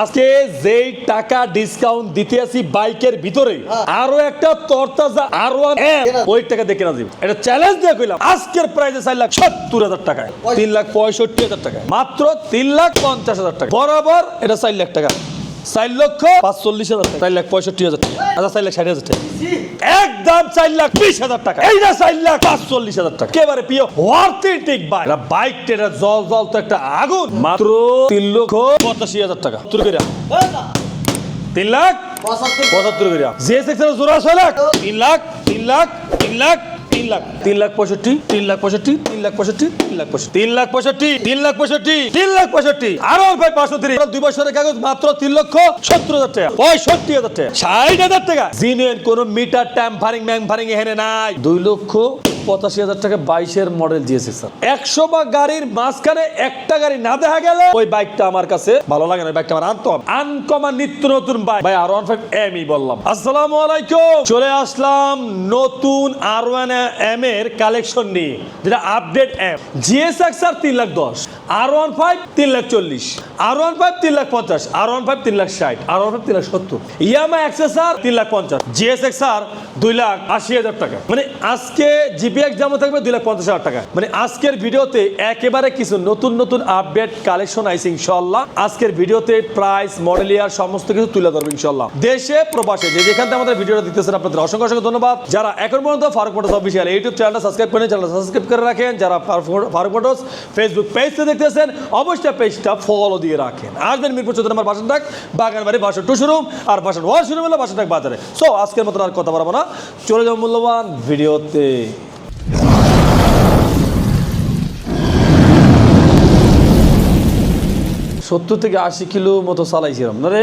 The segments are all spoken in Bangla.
আজকে যেই টাকা ডিসকাউন্ট দিতে আছি বাইকের ভিতরে আরও একটা তরতাজা আরও ওই টাকা দেখে না দিব এটা চ্যালেঞ্জ দিয়ে কইলাম আজকের প্রাইসে চার লাখ সত্তর হাজার টাকায় তিন লাখ পঁয়ষট্টি হাজার টাকায়। মাত্র তিন লাখ পঞ্চাশ হাজার টাকা বরাবর এটা চার লাখ টাকা। চার লক্ষ পাঁচচল্লিশ হাজার টাকা। চার লাখ পঁয়ষট্টি হাজার টাকা। আচ্ছা চার লাখ ষাট হাজার টাকা। একদম চার লাখ বিশ হাজার টাকা। এইটা চার লাখ পাঁচচল্লিশ হাজার টাকা। একেবারে প্রিয় ওয়ার্থেটিক বাইক এটা বাইকটা এটা জল জল তো একটা আগুন। মাত্র তিন লক্ষ পঁচাশি হাজার টাকা। তুই করে তিন লাখ পঁচাত্তর করে জিএসএক্স এর জোড়া ছয় লাখ তিন লাখ তিন লাখ তিন লাখ। তিন লাখ। তিন লাখ পঁয়ষট্টি, তিন লাখ পঁয়ষট্টি, তিন লাখ পঁয়ষট্টি, তিন লাখ পঁয়ষট্টি। তিন লাখ পঁয়ষট্টি, তিন লাখ পঁয়ষট্টি, তিন লাখ পঁয়ষট্টি। আরও ভাই পাঁচশো তিরিশ। দুই বছরের কাগজ মাত্র তিন লক্ষ সত্তর হাজার টাকা। পঁয়ষট্টি হাজার টাকা। ষাট হাজার টাকা। জিনিয়ান কোন মিটার ট্যাম্পারিং ম্যাংফারিং এখানে নাই। দুই লক্ষ পঁচাশি হাজার টাকা বাইশের মডেল জিএসএ স্যার একশো বা গাড়ির মাঝখানে একটা গাড়ি না দেখা গেলে ওই বাইকটা আমার কাছে ভালো লাগে না বাইকটা আমার আনতে হবে। আনকমন নিত্য নতুন বাইক ভাই, R one five M E বললাম। আসসালামু আলাইকুম। চলে আসলাম নতুন আর ওয়ান এম এর কালেকশন নিয়ে, যেটা আপডেট এম জিএসএক্স আর তিন লাখ দশ। আর ওয়ান ফাইভ তিন লাখ চল্লিশ। আর ওয়ান ফাইভ তিন লাখ পঞ্চাশ। আর ওয়ান ফাইভ তিন লাখ ষাট। আর ওয়ান ফাইভ তিন লাখ সত্তর। ইয়ামা এক্সেস আর তিন লাখ পঞ্চাশ। জিএসএক্স আর দুই লাখ আশি হাজার টাকা। মানে আজকে জিপিএক্স যেমন থাকবে দুই লাখ পঞ্চাশ হাজার টাকা। মানে আজকের ভিডিওতে একেবারে কিছু নতুন নতুন আপডেট কালেকশন আইছে ইনশাল্লাহ আজকের ভিডিওতে প্রাইস মডেল ইয়ার সমস্ত কিছু তুলে ধরবো ইনশাল্লাহ দেশে, প্রবাসে, যে যেখান থেকে আমাদের ভিডিওটা দিতেছেন আপনাদের অসংখ্য অসংখ্য ধন্যবাদ। যারা এখন পর্যন্ত ফারুক মোটরস অফিসিয়াল ইউটিউব চ্যানেলটা সাবস্ক্রাইব করেন চ্যানেলটা সাবস্ক্রাইব করে রাখেন। যারা ফারুক- মোটরস ফেসবুক পেজতে দেখতেছেন, অবশ্যই পেজটা ফলো দিয়ে রাখেন। আসবেন মিরপুর চৌধুরী আমার বাসন ডাক বাগান বাড়ি বাসন টু শোরুম আর বাসন ওয়ার শোরুম হলো বাসন ডাক বাজারে। সো আজকের মতন আর কথা বলব না। চলে যাব মূল্যবান ভিডিওতে। সত্তর থেকে আশি কিলো মতো চালাইছিলাম। না রে।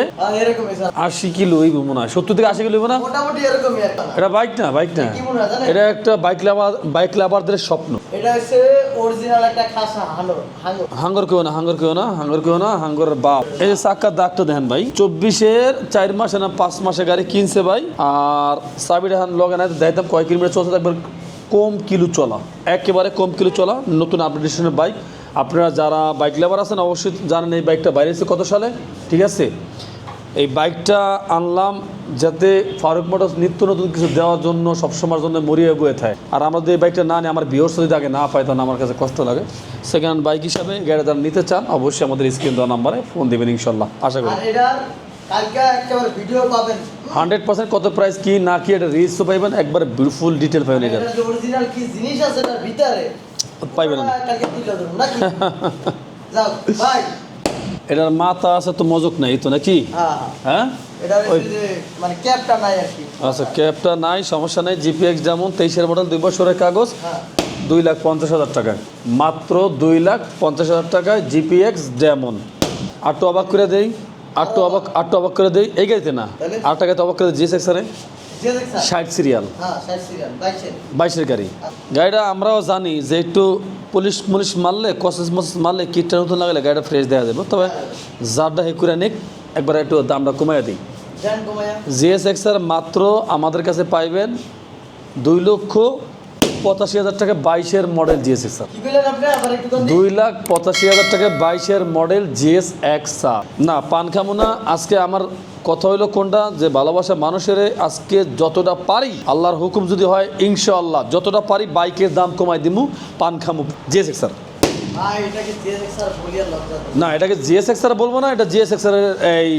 আশি কিলো এই মনে হয়। সত্তর থেকে আশি কিলো না? এটা বাইক না বাইক না? এটা একটা বাইক লাভার বাইক লাভারদের স্বপ্ন। এটা হচ্ছে original একটা খাসা। হাঙ্গর কেউ না হাঙ্গর কেউ না হাঙ্গর কেউ না হাঙ্গরের বাপ। এই যে চাক্কার দাগটা দেখেন ভাই চব্বিশের চার মাসে না পাঁচ মাসে গাড়ি কিনছে ভাই আর চাবিটা হান লগে না দেখতাম কয় কিলোমিটার চলছে একবার কম কিলো চলা। একেবারে কম কিলো চলা নতুন আপডেটেশনের বাইক আপনারা যারা বাইক লেবার আছেন অবশ্যই জানেন এই বাইকটা বাইরে কত সালে? ঠিক আছে? এই বাইকটা আনলাম যাতে ফারুক মোটরস নিত্য নতুন কিছু দেওয়ার জন্য সবসময়ের জন্য মরিয়ে বয়ে থাকে। আর আমাদের এই বাইকটা না নিয়ে আমার বিহর যদি আগে না পাই তাহলে আমার কাছে কষ্ট লাগে। সেকেন্ড হ্যান্ড বাইক হিসাবে গাড়ি যারা নিতে চান অবশ্যই আমাদের স্ক্রিন দেওয়া নাম্বারে ফোন দেবেন ইনশাল্লাহ আশা করি। পাবেন। হান্ড্রেড পার্সেন্ট কত প্রাইস কি না কি এটা রিলসও পাইবেন একবার ফুল ডিটেল পাইবেন এটা এটার কি জিনিস আছে ভিতরে পাইবেন না। এটার মাথা আছে তো মজক নাই তো নাকি? হ্যাঁ। হ্যাঁ? মানে আর আচ্ছা ক্যাবটা নাই সমস্যা নাই। জিপিএক্স যেমন তেইশের মডেল দুই বছরের কাগজ হ্যাঁ। দুই লাখ পঞ্চাশ হাজার টাকায়। মাত্র দুই লাখ পঞ্চাশ হাজার টাকায় জিপিএক্স যেমন। আটটু অবাক করে দেই আটটু অবাক আটটু অবাক করে দেই। এই গাড়িতে না? আট টাকাতে অবাক করে জিএস এক্সারে ষাট সিরিয়াল হ্যাঁ বাইশের। গাড়ি। গাড়িটা আমরাও জানি যে একটু পুলিশ মুলিশ মারলে কসেস মসেস মারলে কিটটা নতুন লাগলে গাড়িটা ফ্রেশ দেওয়া যাবে। তবে যারটা করে নিক একবার একটু দামটা কমাই দিই। জিএস এক্সার মাত্র আমাদের কাছে পাইবেন দুই লক্ষ পঁচাশি হাজার টাকা বাইশের মডেল জিএস এক্সার দুই লাখ পঁচাশি হাজার টাকা বাইশের মডেল জিএস এক্সা না পান খামো না আজকে আমার কথা হইল কোনটা? যে ভালোবাসা মানুষের আজকে যতটা পারি আল্লাহর হুকুম যদি হয় ইনশাআল্লাহ যতটা পারি বাইকের দাম কমাই দিমু পান খামু। জিএস তো না এটাকে জিএস এক্সার বলব না এটা জিএস এক্সার এই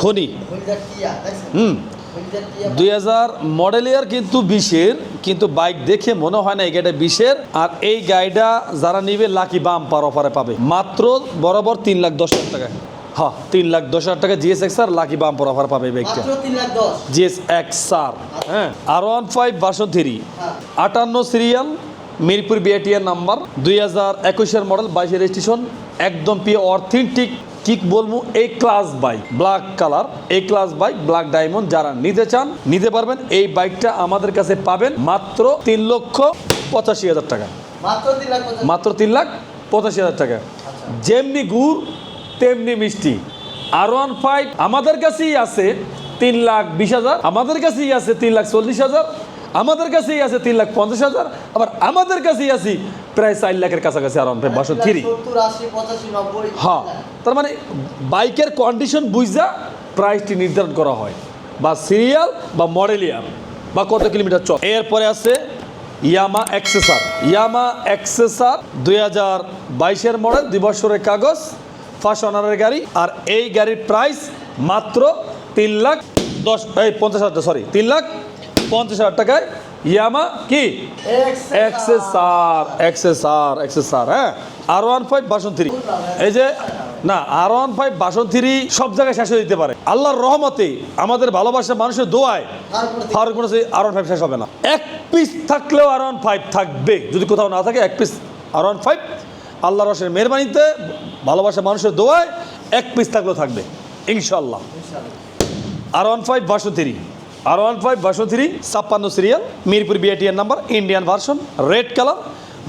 খনি। হুম। দুই হাজার মডেল ইয়ার কিন্তু বিশের কিন্তু বাইক দেখে মনে হয় না এই গাড়িটা বিশের আর এই গাড়িটা যারা নিবে লাকি বাম পার অফারে পাবে। মাত্র বরাবর তিন লাখ দশ হাজার টাকা হ্যাঁ তিন লাখ দশ হাজার টাকা জিএস এক্স আর লাকি বাম পার অফার পাবে তিন জিএস এক্স আর হ্যাঁ R one five version three আটান্ন সিরিয়াল মিরপুর বিআটিআর নাম্বার দুই হাজার একুশের মডেল বাইশের রেজিস্ট্রেশন একদম পিয়ে অথেন্টিক কিক বলব এই ক্লাস বাইক ব্ল্যাক কালার এই ক্লাস বাইক ব্ল্যাক ডায়মন্ড যারা নিতে চান নিতে পারবেন। এই বাইকটা আমাদের কাছে পাবেন মাত্র তিন লক্ষ পঁচাশি হাজার টাকা। মাত্র তিন লাখ পঞ্চাশ মাত্র তিন লাখ পঁচাশি হাজার টাকা। যেমনি গুড় তেমনি মিষ্টি। আর ওয়ান ফাইভ আমাদের কাছেই আছে তিন লাখ বিশ হাজার আমাদের কাছেই আছে তিন লাখ চল্লিশ হাজার আমাদের কাছেই আছে তিন লাখ পঞ্চাশ হাজার আবার আমাদের কাছেই আছে প্রায় চার লাখের কাছাকাছি R one five version three হ্যাঁ তার মানে বাইকের কন্ডিশন বুঝা প্রাইসটি নির্ধারণ করা হয় বা সিরিয়াল বা মডেল ইয়ার বা কত কিলোমিটার চল। এরপরে আছে ইয়ামা এক্সেসার ইয়ামা এক্সেসার দুই হাজার বাইশের মডেল দুই বছরের কাগজ। ফার্স্ট অনারের গাড়ি আর এই গাড়ির প্রাইস মাত্র তিন লাখ দশ, এই পঞ্চাশ হাজার সরি তিন লাখ পঞ্চাশ হাজার টাকায় ইয়ামা কি? এক্সেসার এক্সেসার এক্সেসার হ্যাঁ? R one five version three এই যে, না R one five version three সব জায়গায় শেষ হয়ে যেতে পারে। আল্লাহর রহমতে আমাদের ভালোবাসা মানুষের দোয়ায় ফারুক মনে আর ওয়ান ফাইভ শেষ হবে না। এক পিস থাকলেও আর ওয়ান ফাইভ থাকবে। যদি কোথাও না থাকে, এক পিস আর ওয়ান ফাইভ আল্লাহ রসের মেহরবানিতে ভালোবাসা মানুষের দোয়ায় এক পিস থাকলেও থাকবে ইনশাল্লাহ আর ওয়ান ফাইভ বাসো থ্রি আর ওয়ান ফাইভ বাসো থ্রি ছাপ্পান্ন serial Mirpur BITN number Indian version red colour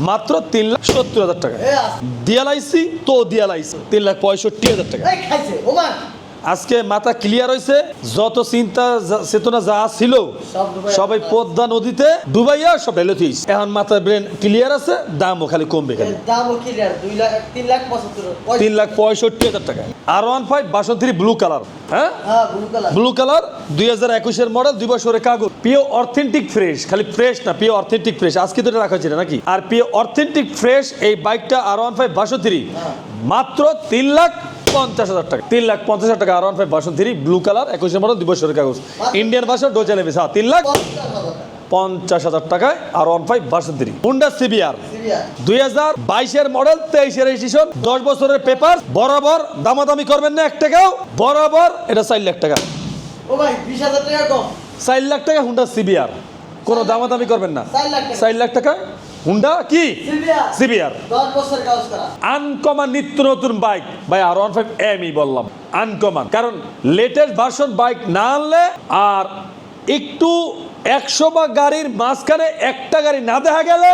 মাত্র তিন লাখ সত্তর হাজার টাকা। দিয়ালাইসি তো দিয়ালাইসি তিন লাখ পঁয়ষট্টি হাজার টাকা। আজকে মাথা ক্লিয়ার হয়েছে যত চিন্তা চেতনা যা ছিল সবাই পদ্মা নদীতে ডুবাইয়া সব ঢেলে থইছে এখন মাথা ব্রেন ক্লিয়ার আছে দামও খালি কমবে খালি। দামও ক্লিয়ার দুই লাখ তিন লাখ পঁচাত্তর তিন লাখ পঁয়ষট্টি হাজার টাকা। আর ওয়ান ফাইভ বাসন্তী ব্লু কালার হ্যাঁ? হ্যাঁ ব্লু কালার দুই হাজার একুশের মডেল দুই বছরের কাগজ। পিও অথেন্টিক ফ্রেশ খালি ফ্রেশ না পিও অথেন্টিক ফ্রেশ আজকে তো রাখা হয়েছে নাকি? আর পিও অথেন্টিক ফ্রেশ এই বাইকটা আর ওয়ান ফাইভ বাসো থ্রি মাত্র তিন লাখ পঞ্চাশ হাজার টাকা। তিন লাখ পঞ্চাশ হাজার টাকা আর ওয়ান ফাইভ বাসন থ্রি ব্লু কালার একুশের মডেল দুই বছরের কাগজ। ইন্ডিয়ান বাসন ডোজা নেবে হ্যাঁ তিন লাখ পঞ্চাশ হাজার টাকা টাকায় আর ওয়ান ফাইভ বাসন থ্রি হুন্ডা সিবিআর দুই হাজার বাইশের মডেল তেইশের রেজিস্ট্রেশন দশ বছরের পেপার বরাবর দামাদামি করবেন না এক টাকাও বরাবর এটা চার লাখ টাকা। ও ভাই বিশ হাজার টাকা কম। চার লাখ টাকা হুন্ডা সিবিআর কোনো দামাদামি করবেন না। চার লাখ টাকা হুন্ডা কি? সিবিআর আনকমান নিত্য নতুন বাইক। ভাই আর ওয়ান ফাইভ এমই বললাম। আনকমান। কারণ লেটেস্ট ভার্সন বাইক না আনলে আর একটু একশো বা গাড়ির মাঝখানে একটা গাড়ি না দেখা গেলে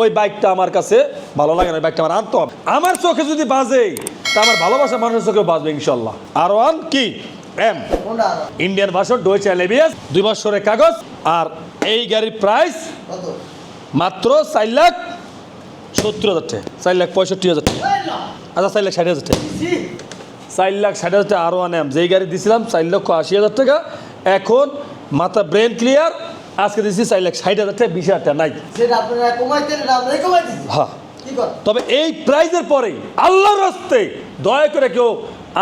ওই বাইকটা আমার কাছে ভালো লাগে না ওই বাইকটা আমার আনতে হবে। আমার চোখে যদি বাজে তা আমার ভালোবাসা মানুষের চোখে বাজবে ইনশাল্লাহ আর ওয়ান কি? এম ইন্ডিয়ান ভার্সন ডোয়েচ এলএবিএস দুই বছরের কাগজ আর এই গাড়ির প্রাইস কত? মাত্র চার লাখ সত্তর হাজার টাকা। চার লাখ পঁয়ষট্টি হাজার টাকা। আচ্ছা চার লাখ ষাট হাজার টাকা। চার লাখ ষাট হাজার টাকা আরও আনাম। যেই গাড়ি দিছিলাম চার লক্ষ আশি হাজার টাকা। এখন মাথা ব্রেন ক্লিয়ার আজকে দিচ্ছি চার লাখ ষাট হাজার টাকা বিশ হাজার টাকা নাই। হ্যাঁ। তবে এই প্রাইজের পরে আল্লাহর হস্তে দয়া করে কেউ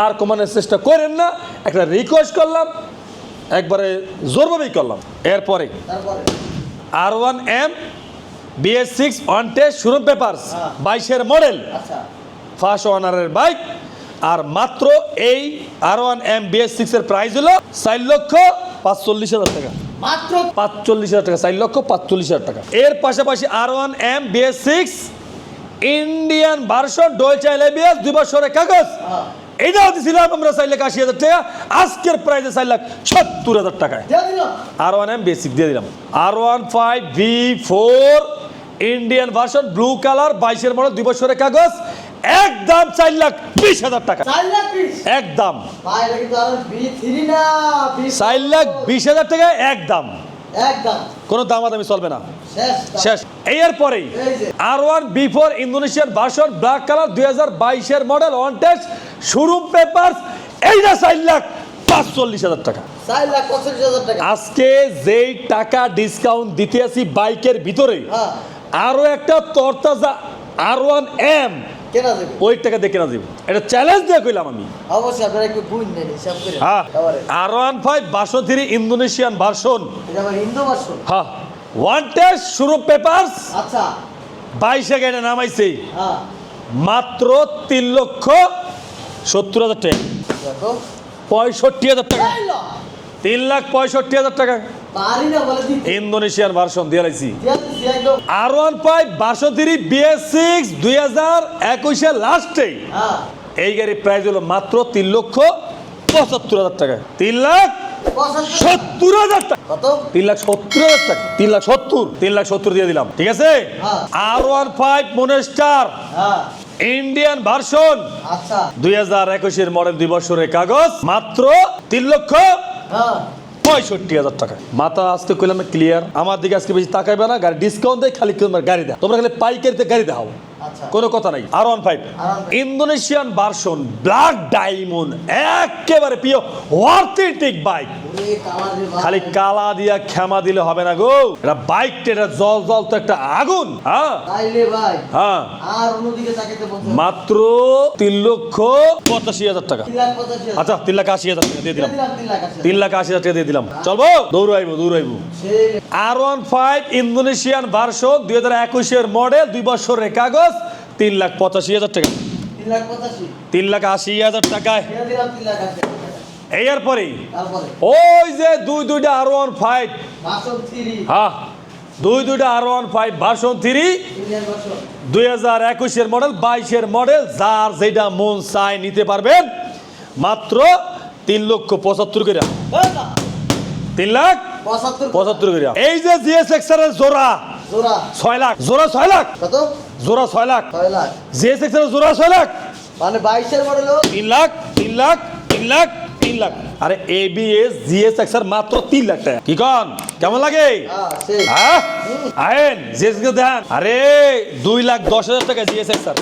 আর কমানোর চেষ্টা করেন না। একটা রিকোয়েস্ট করলাম একবারে জোরভাবেই করলাম। এরপরে R one M BS six one test showroom papers. বাইশের মডেল ফার্স্ট ওনারের বাইক আর মাত্র এই আর ওয়ান এম বিএস সিক্সের প্রাইস হলো চার লক্ষ পাঁচচল্লিশ হাজার টাকা। মাত্র পাঁচচল্লিশ হাজার টাকা চার লক্ষ পাঁচচল্লিশ হাজার টাকা। এর পাশাপাশি R one M BS six Indian version ডোয়েচা এলএবিএস দুই বছরের কাগজ। এটাও দিয়েছিলাম আমরা চার লাখ আশি হাজার টাকা আজকের প্রাইসে চার লাখ সত্তর হাজার টাকায়। আর ওয়ান এম বেসিক দিয়ে দিলাম। R one five V four Indian version blue colour বাইশের মডেল দুই বছরের কাগজ একদম চার লাখ বিশ হাজার টাকা। একদম। না বি চার লাখ বিশ হাজার টাকা একদম। একদম। কোনো দামাদামি চলবে না। শেষ শেষ। এর পরেই R one B four Indonesian version black colour দুই হাজার বাইশের model on test showroom paper এইটা চার লাখ পাঁচচল্লিশ হাজার টাকা। হাজার আজকে যেই টাকা ডিসকাউন্ট দিতে আছি বাইকের ভিতরে হ্যাঁ আরও একটা তরতাজা আর ওয়ান এম কেনা যাবে? ওই টাকা এটা চ্যালেঞ্জ দিয়ে কইলাম আমি। অবশ্যই আপনারা একটু বুঝ নেন হিসাব করে। হ্যাঁ। আর ওয়ান ফাইভ বাসো থ্রি ইন্দোনেশিয়ান ভার্সন এটা আমার হিন্দু ভার্সন হ্যাঁ। ওয়ান টেস্ট শুরু পেপার্স আচ্ছা। বাইশে গাড়ি নামাইছে। হ্যাঁ। মাত্র তিন লক্ষ সত্তর হাজার টাকা। পঁয়ষট্টি হাজার টাকা। তিন লাখ পঁয়ষট্টি হাজার টাকা। ইন্দোনেশিয়ান ভার্সন দিয়ে লাইছি। R one five three BS six দুই হাজার একুশের লাস্টে হ্যাঁ। এই গাড়ির প্রাইস হলো মাত্র তিন লক্ষ পঁচাত্তর হাজার টাকা। তিন লাখ সত্তর হাজার টাকা। তিন লাখ সত্তর হাজার টাকা। তিন লাখ সত্তর। তিন লাখ সত্তর দিয়ে দিলাম ঠিক আছে। R one five monster Indian version দুই হাজার একুশের মডেল দুই বছরের কাগজ। মাত্র তিন লক্ষ পঁয়ষট্টি হাজার টাকা। মাথা আজকে কইলাম ক্লিয়ার আমার দিকে আজকে বেশি তাকাইবে না গাড়ি ডিসকাউন্ট দেয় খালি তোমার গাড়ি দেয় তোমরা খালি পাইকারিতে গাড়ি দেখাও আচ্ছা। কোনো কথা নাই। R one five Indonesian version black diamond একেবারে প্রিয় অথেন্টিক বাইক। খালি কালা দিয়া ক্ষমা দিলে হবে না গো। এটা বাইকটা এটা জল জল তো একটা আগুন হ্যাঁ? হ্যাঁ। মাত্র তিন লক্ষ পঁচাশি হাজার টাকা। আচ্ছা তিন লাখ আশি হাজার টাকা দিয়ে দিলাম। তিন লাখ আশি হাজার। টাকা দিয়ে দিলাম। চলবো? দৌড়াইবো দৌড়াইবো। R one five Indonesian version দুই হাজার একুশের মডেল দুই বছরের কাগজ তিন লাখ পঁচাশি হাজার টাকা। তিন লাখ আশি হাজার টাকায়। এই এরপরেই ওই যে দুই দুইটা আর ওয়ান ফাইভ। হ্যাঁ দুই দুইটা R one five version three. দুই হাজার একুশের মডেল বাইশের মডেল যার যেটা মন চাই নিতে পারবেন মাত্র তিন লক্ষ পঁচাত্তর করে। তিন লাখ পঁচাত্তর করে। এই যে জিএস এক্সার জোড়া ছয় লাখ। জোড়া ছয় লাখ? কত? জোড়া ছয় লাখ। জিএস এক্সার জোড়া ছয় লাখ? মানে বাইশের মডেল তিন লাখ তিন লাখ তিন লাখ। তিন লাখ। আরে এবিএস জিএস এক্সার মাত্র তিন লাখ টাকা। কি কন? কেমন লাগে? হ্যাঁ সেই। আয়েন জিএস দেন আরে দুই লাখ দশ হাজার টাকা জিএস এক্সার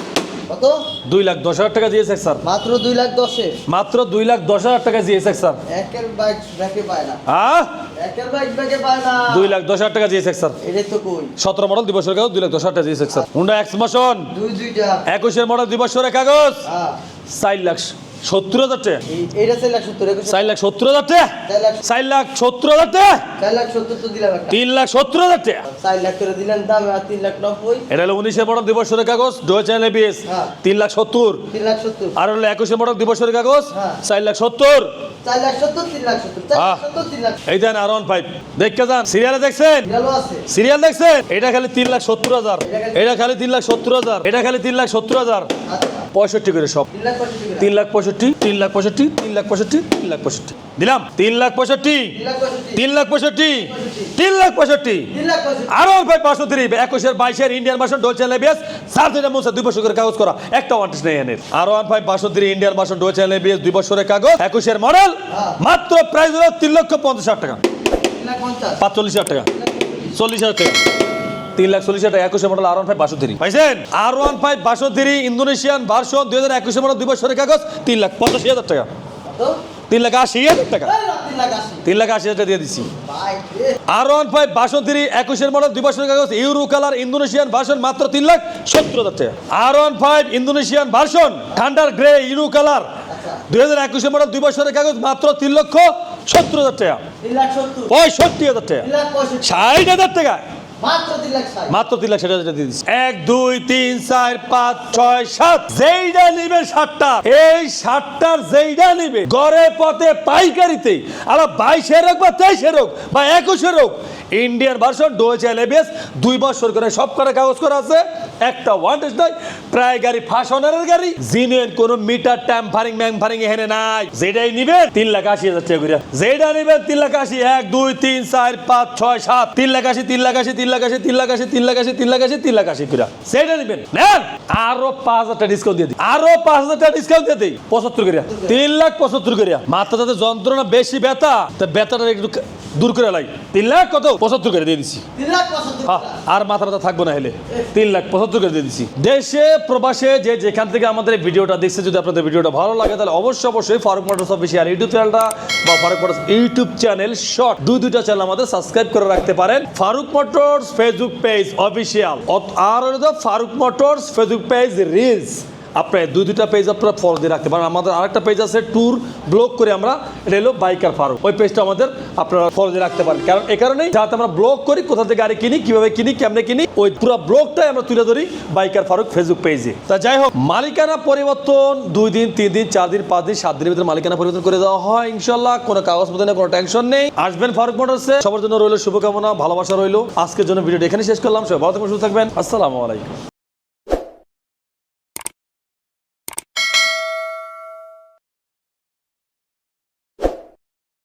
কত? দুই লাখ দশ হাজার টাকা জিএস এক্সার মাত্র দুই লাখ দশে? মাত্র দুই লাখ দশ হাজার টাকা জিএস এক্সার একের বাইক ব্যাকে পায় না। হ্যাঁ একের বাইক ব্যাকে পায় না। দুই লাখ দশ হাজার টাকা তো কই? সতেরো মডেল দুই বছরের কাগজ দুই লাখ দশ হাজার টাকা হুন্ডা দুই দুইটা। একুশের মডেল দুই বছরের কাগজ। হ্যাঁ। চার লাখ। সত্তর হাজার টাকা। চার লাখ সত্তর একুশ হাজার। চার লাখ সত্তর হাজার তিন লাখ সত্তর হাজার এটা হলো মডেল দুই বছরের কাগজ ডোয়ে চ্যানেল এবিএস হ্যাঁ। তিন লাখ সত্তর। আর হলো মডেল দুই বছরের কাগজ। চার লাখ সত্তর। এই দেন আর ওয়ান ফাইভ দেখতে যান সিরিয়ালে দেখছেন? সিরিয়াল দেখছেন? এটা খালি তিন লাখ সত্তর হাজার। এটা খালি তিন লাখ সত্তর হাজার। এটা খালি তিন লাখ সত্তর হাজার। পঁয়ষট্টি করে সব তিন লাখ পঁয়ষট্টি তিন লাখ পঁয়ষট্টি তিন লাখ পঁয়ষট্টি তিন লাখ পঁয়ষট্টি দিলাম তিন লাখ পঁয়ষট্টি তিন লাখ পঁয়ষট্টি তিন লাখ পঁয়ষট্টি আরও ভাই পাঁচশো তিরিশ একুশের বাইশের ইন্ডিয়ান ভাষণ ডোচেন লেবিয়াস সাত দুইটা মুসা দুই বছরের কাগজ করা একটা ওয়ান্টেজ নেই এনের আরও ওয়ান ফাইভ পাঁচশো তিরিশ ইন্ডিয়ান ভাষণ ডোচেন লেবিয়াস দুই বছরের কাগজ একুশের মডেল হ্যাঁ। মাত্র প্রাইস হলো তিন লক্ষ পঞ্চাশ হাজার টাকা পাঁচচল্লিশ হাজার টাকা। চল্লিশ হাজার টাকা তিন লাখ চল্লিশ হাজার একুশে মডেল আর ওয়ান ফাইভ বাষো থ্রি পাইছেন? আর ওয়ান ফাইভ বাষো থ্রি ইন্দোনেশিয়ান ভার্সন দুই হাজার একুশে মডেল দুই বছরের কাগজ তিন লাখ পঁচাশি হাজার টাকা। তিন লাখ আশি হাজার টাকা। তিন লাখ আশি হাজার টাকা দিয়ে দিচ্ছি ভাই আর ওয়ান ফাইভ থ্রি একুশের মডেল দুই বছরের কাগজ ইউরো কালার ইন্দোনেশিয়ান ভার্সন মাত্র তিন লাখ সত্তর হাজার টাকা। R one five Indonesian version ঠান্ডার গ্রে ইউরো কালার দুই হাজার একুশের মডেল দুই বছরের কাগজ মাত্র তিন লক্ষ সত্তর হাজার টাকা। সত্তর। পঁয়ষট্টি হাজার টাকা। ষাট হাজার টাকা। মাত্র তিন লাখ হাজার দিয়ে দিচ্ছি। এক, দুই, তিন, চার, পাঁচ, ছয়, সাত। যেইটা নিবে সাতটা, এই সাতটার যেইটা নিবে, গড়ে পথে পাইকারিতে আর বাইশের হোক বা তেইশের হোক বা একুশের হোক ইন্ডিয়ান ভার্সন ডোয়েচ এলএবিএস দুই বছর করে সব করে কাগজ করা আছে একটা ওয়ান্টেজ নাই প্রায় গাড়ি ফার্স্ট গাড়ি জিনুয়েন কোনো মিটার ট্যাম্পারিং ম্যাংফারিং এখানে নাই যেটাই নিবেন তিন লাখ আশি হাজার টাকা করে যেটা নিবেন তিন লাখ আশি এক দুই তিন চার পাঁচ ছয় সাত তিন লাখ আশি তিন লাখ আশি তিন লাখ আশি তিন লাখ আশি তিন লাখ আশি তিন লাখ আশি তিন লাখ আশি করে সেটা নিবেন নেন আরও পাঁচ হাজার টাকা ডিসকাউন্ট দিয়ে দিই আরও পাঁচ হাজার টাকা ডিসকাউন্ট দিয়ে দিই পঁচাত্তর করিয়া তিন লাখ পঁচাত্তর করিয়া মাথা তাতে যন্ত্রণা বেশি ব্যথা তা ব্যথাটা একটু দূর করে লাগে তিন লাখ কত পঁচাত্তর করে দিয়ে আহ, আর মাথা ব্যথা থাকব না হেলে। তিন লাখ পঁচাত্তর করে দিয়ে দিচ্ছি দেশে প্রবাসে যে যেখান থেকে আমাদের ভিডিওটা দেখছে যদি আপনাদের ভিডিওটা ভালো লাগে তাহলে অবশ্যই অবশ্যই ফারুক মোটরস অফিসিয়াল ইউটিউব চ্যানেলটা বা Faruk Motors YouTube channel short দুই দুইটা চ্যানেল আমাদের সাবস্ক্রাইব করে রাখতে পারেন। Faruk Motors Facebook page official আর Faruk Motors Facebook page reels আপনার দুই দুইটা পেজ আপনারা ফলো দিয়ে রাখতে পারেন। আমাদের আরেকটা পেজ আছে ট্যুর ব্লগ করে আমরা হলো বাইকার ফারুক ওই পেজটা আমাদের আপনারা ফলো দিয়ে রাখতে পারেন। কারণ এ কারণেই যাতে আমরা ব্লগ করি, কোথা থেকে গাড়ি কিনি, কীভাবে কিনি, কেমনে কিনি, ওই পুরো ব্লগটাই আমরা তুলে ধরি বাইকার ফারুক ফেসবুক পেজে তা যাই হোক, মালিকানা পরিবর্তন, দুই দিন, তিন দিন, চার দিন, পাঁচ দিন, সাত দিনের ভিতরে মালিকানা পরিবর্তন করে দেওয়া হয় ইনশাল্লাহ কোনো কাগজপত্র নেই কোনো টেনশন নেই। আসবেন ফারুক মোটরসে সবার জন্য রইল শুভকামনা, ভালোবাসা রইল। আজকের জন্য ভিডিওটা এখানে শেষ করলাম। সবাই ভালো থাকবেন, সুস্থ থাকবেন। আসসালামু আলাইকুম।